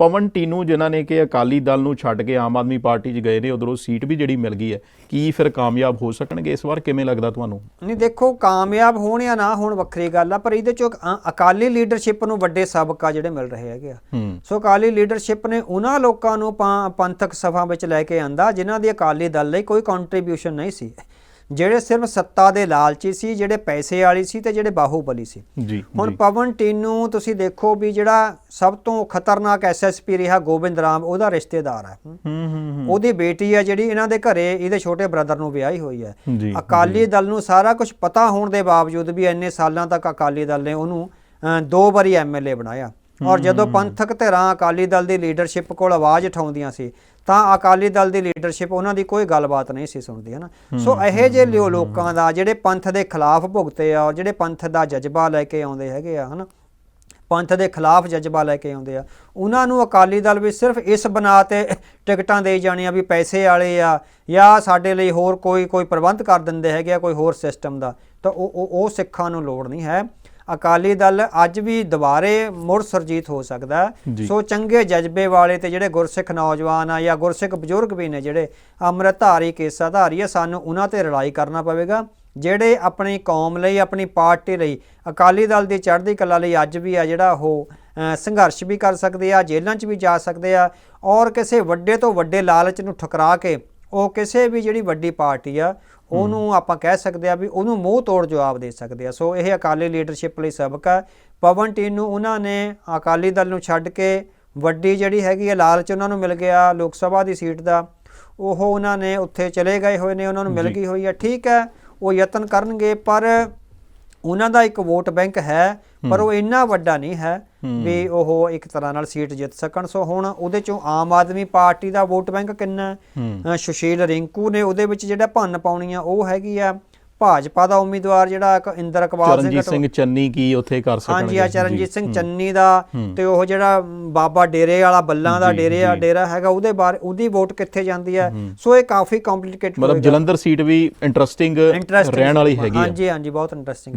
ਪਵਨ ਟੀਨੂ ਜਿਨ੍ਹਾਂ ਨੇ ਕਿ ਅਕਾਲੀ ਦਲ ਨੂੰ ਛੱਡ ਕੇ ਆਮ ਆਦਮੀ ਪਾਰਟੀ 'ਚ ਗਏ ਨੇ ਉਧਰੋਂ ਸੀਟ ਵੀ ਜਿਹੜੀ ਮਿਲ ਗਈ ਹੈ ਕੀ ਫਿਰ ਕਾਮਯਾਬ ਹੋ ਸਕਣਗੇ ਇਸ ਵਾਰ? ਕਿਵੇਂ ਲੱਗਦਾ ਤੁਹਾਨੂੰ? ਨਹੀਂ ਦੇਖੋ ਕਾਮਯਾਬ ਹੋਣ ਜਾਂ ਨਾ ਹੋਣ ਵੱਖਰੀ ਗੱਲ ਆ ਪਰ ਇਹਦੇ ਚੋਂ ਅਕਾਲੀ ਲੀਡਰਸ਼ਿਪ ਨੂੰ ਵੱਡੇ ਸਬਕ ਆ ਜਿਹੜੇ ਮਿਲ ਰਹੇ ਹੈਗੇ ਆ। ਸੋ ਅਕਾਲੀ ਲੀਡਰਸ਼ਿਪ ਨੇ ਉਹਨਾਂ ਲੋਕਾਂ ਨੂੰ ਪੰਥਕ ਸਭਾ ਵਿੱਚ ਲੈ ਕੇ ਆਂਦਾ ਜਿਨ੍ਹਾਂ ਦੀ ਅਕਾਲੀ ਦਲ ਲਈ ਕੋਈ ਕੰਟਰੀਬਿਊਸ਼ਨ ਨਹੀਂ ਸੀ। ਜਿਹੜੇ ਸਿਰਫ ਸੱਤਾ ਦੇ ਲਾਲਚੀ ਸੀ ਜਿਹੜੇ ਪੈਸੇ ਵਾਲੀ ਸੀ ਤੇ ਜਿਹੜੇ ਬਾਹੂਬਲੀ ਸੀ। ਜੀ ਹੁਣ ਪਵਨ ਟੀਨੂ ਤੁਸੀਂ ਦੇਖੋ ਵੀ ਜਿਹੜਾ ਸਭ ਤੋਂ ਖਤਰਨਾਕ ਐਸਐਸਪੀ ਰਿਹਾ ਗੋਬਿੰਦ ਰਾਮ ਉਹਦਾ ਰਿਸ਼ਤੇਦਾਰ ਹੈ। ਹੂੰ ਹੂੰ ਹੂੰ। ਉਹਦੀ ਬੇਟੀ ਹੈ ਜਿਹੜੀ ਇਹਨਾਂ ਦੇ ਘਰੇ ਇਹਦੇ ਛੋਟੇ ਬ੍ਰਦਰ ਨੂੰ ਵਿਆਹੀ ਹੋਈ ਹੈ। ਅਕਾਲੀ ਦਲ ਨੂੰ ਸਾਰਾ ਕੁਝ ਪਤਾ ਹੋਣ ਦੇ ਬਾਵਜੂਦ ਵੀ ਇੰਨੇ ਸਾਲਾਂ ਤੱਕ ਅਕਾਲੀ ਦਲ ਨੇ ਉਹਨੂੰ ਦੋ ਵਾਰੀ ਐਮਐਲਏ ਬਣਾਇਆ। ਔਰ ਜਦੋਂ ਪੰਥਕ ਧਿਰਾਂ ਅਕਾਲੀ ਦਲ ਦੀ ਲੀਡਰਸ਼ਿਪ ਕੋਲ ਆਵਾਜ਼ ਉਠਾਉਂਦੀਆਂ ਸੀ ਤਾਂ ਅਕਾਲੀ ਦਲ ਦੀ ਲੀਡਰਸ਼ਿਪ ਉਹਨਾਂ ਦੀ ਕੋਈ ਗੱਲਬਾਤ ਨਹੀਂ ਸੀ ਸੁਣਦੀ ਹਨਾ? ਸੋ ਇਹੋ ਜਿਹੇ ਲਿਓ ਲੋਕਾਂ ਦਾ ਜਿਹੜੇ ਪੰਥ ਦੇ ਖਿਲਾਫ ਭੁਗਤੇ ਆ ਔਰ ਜਿਹੜੇ ਪੰਥ ਦਾ ਜਜ਼ਬਾ ਲੈ ਕੇ ਆਉਂਦੇ ਹੈਗੇ ਆ ਹਨਾ? ਪੰਥ ਦੇ ਖਿਲਾਫ ਜਜ਼ਬਾ ਲੈ ਕੇ ਆਉਂਦੇ ਆ ਉਹਨਾਂ ਨੂੰ ਅਕਾਲੀ ਦਲ ਵੀ ਸਿਰਫ ਇਸ ਬਣਾ ਤੇ ਟਿਕਟਾਂ ਦੇਈ ਜਾਣੀਆਂ ਵੀ ਪੈਸੇ ਵਾਲੇ ਆ ਜਾਂ ਸਾਡੇ ਲਈ ਹੋਰ ਕੋਈ ਕੋਈ ਪ੍ਰਬੰਧ ਕਰ ਦਿੰਦੇ ਹੈਗੇ ਆ ਕੋਈ ਹੋਰ ਸਿਸਟਮ ਦਾ ਤਾਂ ਉਹ ਉਹ ਸਿੱਖਾਂ ਨੂੰ ਲੋੜ ਨਹੀਂ ਹੈ। ਅਕਾਲੀ ਦਲ ਅੱਜ ਵੀ ਦੁਬਾਰੇ ਮੁੜ ਸਰਜੀਤ ਹੋ ਸਕਦਾ। ਸੋ ਚੰਗੇ ਜਜ਼ਬੇ ਵਾਲੇ ਤੇ ਜਿਹੜੇ ਗੁਰਸਿੱਖ ਨੌਜਵਾਨ ਆ ਜਾਂ ਗੁਰਸਿੱਖ ਬਜ਼ੁਰਗ ਵੀ ਨੇ ਜਿਹੜੇ ਅੰਮ੍ਰਿਤਧਾਰੀ ਕੇਸਾਧਾਰੀ ਆ ਸਾਨੂੰ ਉਹਨਾਂ ਤੇ ਰੜਾਈ ਕਰਨਾ ਪਵੇਗਾ ਜਿਹੜੇ ਆਪਣੀ ਕੌਮ ਲਈ ਆਪਣੀ ਪਾਰਟੀ ਲਈ ਅਕਾਲੀ ਦਲ ਦੀ ਚੜ੍ਹਦੀ ਕਲਾ ਲਈ ਅੱਜ ਵੀ ਆ ਜਿਹੜਾ ਉਹ ਸੰਘਰਸ਼ ਵੀ ਕਰ ਸਕਦੇ ਆ ਜੇਲ੍ਹਾਂ 'ਚ ਵੀ ਜਾ ਸਕਦੇ ਆ ਔਰ ਕਿਸੇ ਵੱਡੇ ਤੋਂ ਵੱਡੇ ਲਾਲਚ ਨੂੰ ਠੁਕਰਾ ਕੇ ਉਹ ਕਿਸੇ ਵੀ ਜਿਹੜੀ ਵੱਡੀ ਪਾਰਟੀ ਆ ਉਹਨੂੰ ਆਪਾਂ ਕਹਿ ਸਕਦੇ ਆ ਵੀ ਉਹਨੂੰ ਮੂੰਹ ਤੋੜ ਜਵਾਬ ਦੇ ਸਕਦੇ ਆ। ਸੋ ਇਹ ਅਕਾਲੀ ਲੀਡਰਸ਼ਿਪ ਲਈ ਸਬਕ ਆ। ਪਵਨ ਟੀਨ ਨੂੰ ਉਹਨਾਂ ਨੇ ਅਕਾਲੀ ਦਲ ਨੂੰ ਛੱਡ ਕੇ ਵੱਡੀ ਜਿਹੜੀ ਹੈਗੀ ਆ ਲਾਲਚ ਉਹਨਾਂ ਨੂੰ ਮਿਲ ਗਿਆ ਲੋਕ ਸਭਾ ਦੀ ਸੀਟ ਦਾ। ਉਹ ਉਹਨਾਂ ਨੇ ਉੱਥੇ ਚਲੇ ਗਏ ਹੋਏ ਨੇ ਉਹਨਾਂ ਨੂੰ ਮਿਲ। ਗਈ ਹੋਈ ਆ। ਠੀਕ ਹੈ ਉਹ ਯਤਨ ਕਰਨਗੇ ਪਰ ਉਹਨਾਂ ਦਾ ਇੱਕ ਵੋਟ ਬੈਂਕ ਹੈ ਪਰ ਉਹ ਇੰਨਾ ਵੱਡਾ ਨਹੀਂ ਹੈ ਵੀ ਉਹ ਇੱਕ ਤਰ੍ਹਾਂ ਨਾਲ ਸੀਟ ਜਿੱਤ ਸਕਣ। ਸੋ ਹੁਣ ਉਹਦੇ ਚੋਂ ਆਮ ਆਦਮੀ ਪਾਰਟੀ ਦਾ ਵੋਟ ਬੈਂਕ ਕਿੰਨਾ ਸੁਸ਼ੀਲ ਰਿੰਕੂ ਨੇ ਉਹਦੇ ਵਿੱਚ ਜਿਹੜਾ ਭੰਨ ਪਾਉਣੀ ਆ ਉਹ ਹੈਗੀ ਆ ਭਾਜਪਾ ਦਾ ਉਮੀਦਵਾਰ ਜਿਹੜਾ ਇੰਦਰ ਇਕਬਾਲ ਸਿੰਘ ਚਰਨਜੀਤ ਸਿੰਘ ਚੰਨੀ ਕੀ ਉੱਥੇ ਕਰ ਸਕਣਗੇ? ਹਾਂਜੀ ਆ ਚਰਨਜੀਤ ਸਿੰਘ। ਚੰਨੀ ਦਾ। ਤੇ ਉਹ ਜਿਹੜਾ ਬਾਬਾ ਡੇਰੇ ਵਾਲਾ ਬੱਲਾਂ ਦਾ ਡੇਰੇ ਆ। ਡੇਰਾ ਹੈਗਾ ਉਹਦੇ ਬਾਰੇ ਉਹਦੀ ਵੋਟ ਕਿੱਥੇ ਜਾਂਦੀ ਹੈ। ਸੋ ਇਹ ਕਾਫੀ ਕੰਪਲਿਕੇਟਡ ਮਤਲਬ ਜਲੰਧਰ ਸੀਟ ਵੀ ਇੰਟਰਸਟਿੰਗ ਰਹਿਣ ਵਾਲੀ ਹੈਗੀ ਹਾਂਜੀ ਹਾਂਜੀ ਬਹੁਤ ਇੰਟਰਸਟਿੰਗ